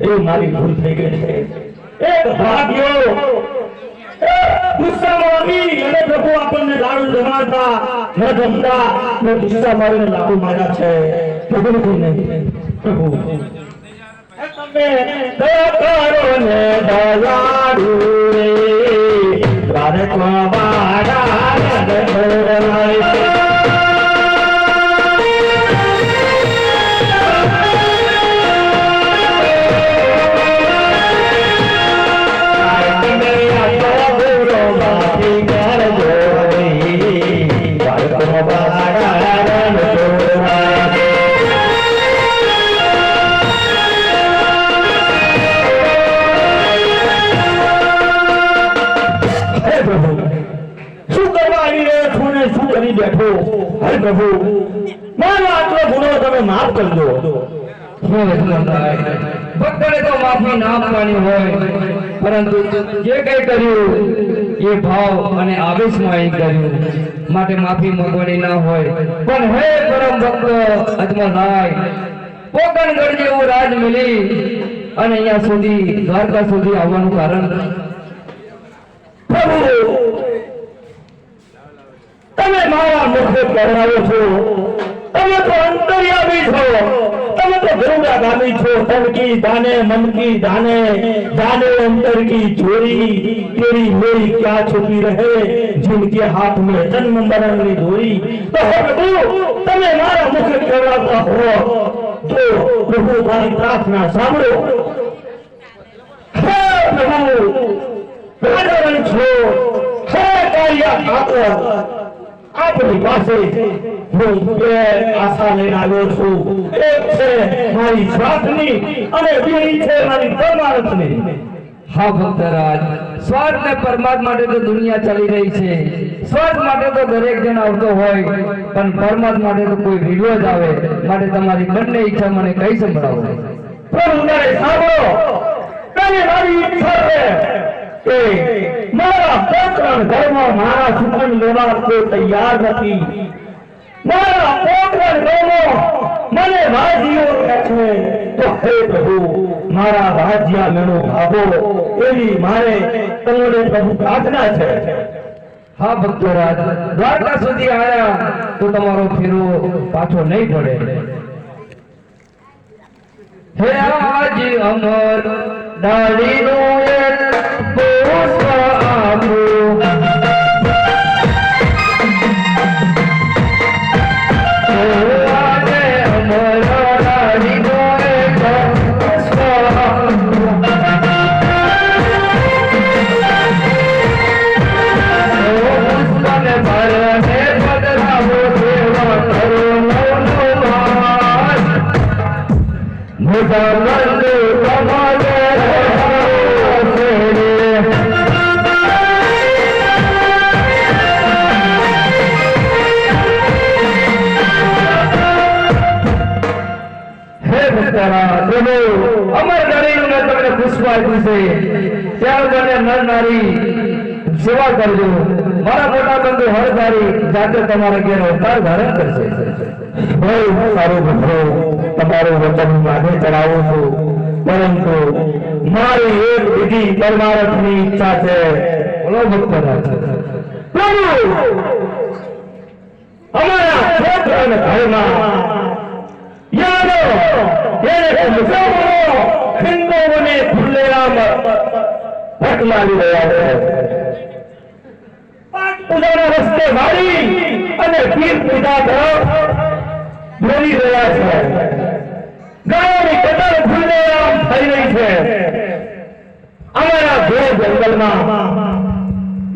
એ મારી ભૂલ થઈ ગઈ છે એક ભાગ્યો લાડુ જમાડતા ન જમતા ગુસ્સા મારીને લાડુ માર્યા છે દયા કરો ને દયાળુ Ooh. કરી બેઠો. હે પ્રભુ મારો આટલો ગુનો તમે માફ કરજો. ભક્તને તો માફી ના આપવાની હોય. પરંતુ જે કઈ કર્યું એ ભાવ અને આવેશમાં એ કર્યું માટે માફી માંગવાની ના હોય. પણ હે પરમ ભક્ત અજમલરાય પોકણગઢ જેવું રાજ મળી અને અહીંયા સુધી દ્વારકા સુધી આવવાનું કારણ. પ્રભુ તમે મારા મુખે પરણાવો છો. તમે તો અંતર્યામી છો. તમે તો ગરુડા છો. તનકી દાને મનકી દાને. દાને અંતર કી ચોરી તેરી મેરી ક્યાં છુપી રહે? જિનકે હાથ મે જન્મ મરણની તો હે પ્રભુ, તમે મારા મુખે પરણાવતા હો. તો પ્રભુ મારી પ્રાર્થના સાંભળો. હે પ્રભુ પાડવન છો. હે કાર્ય આપો આપણી પાસે હું બે આશા લઈને આવ્યો છું. એક છે મારી સ્વાર્થની અને બીજી છે મારી પરમાર્થની. હા ભક્તરાજ. સ્વાર્થ ને પરમાર્થ માટે તો દુનિયા ચાલી રહી છે. સ્વાર્થ માટે તો દરેક જણ આવતો હોય પણ પરમાર્થ માટે તો કોઈ વીડિયો જ આવે. માટે તમારી બંને ઈચ્છા મને કઈ સંભળાવો? પણ સાંભળો. મારી ઈચ્છા છે. પોતાના ઘરમાં મારા સુખન લેવા કોઈ તૈયાર નથી. મારા પોતાના ઘરમાં મને વાજીઓ કહે છે, તો હે પ્રભુ, મારા વાજિયા મેળો ભાગો, એવી મારે તમને પ્રભુ પ્રાર્થના છે. હા ભક્તરાજ દ્વારકા સુધી આવ્યા તો તમારો ફેરો પાછો નહીં પડે. હે આજ અમર ડાળીનું અમર નારીનું મેં તમને પુષ્પ આપ્યું છે ત્યાર મને નર નારી સેવા કરજો મારા મોટા બંધુ હરધારી જાતે તમારા ઘેર અવતાર ધારણ કરશે. બહુ સારું ભદ્રો તમારું વચન માને ચડાવું છું. પરંતુ મારી એક બીજી પરમારથની ઈચ્છા છે. રસ્તે વાળી અને પીર પૂજા તરફ દોરી રહ્યા છે ગાયોની કદર ખુલ્લેઆમ થઈ રહી છે. અમારા ઘોર જંગલમાં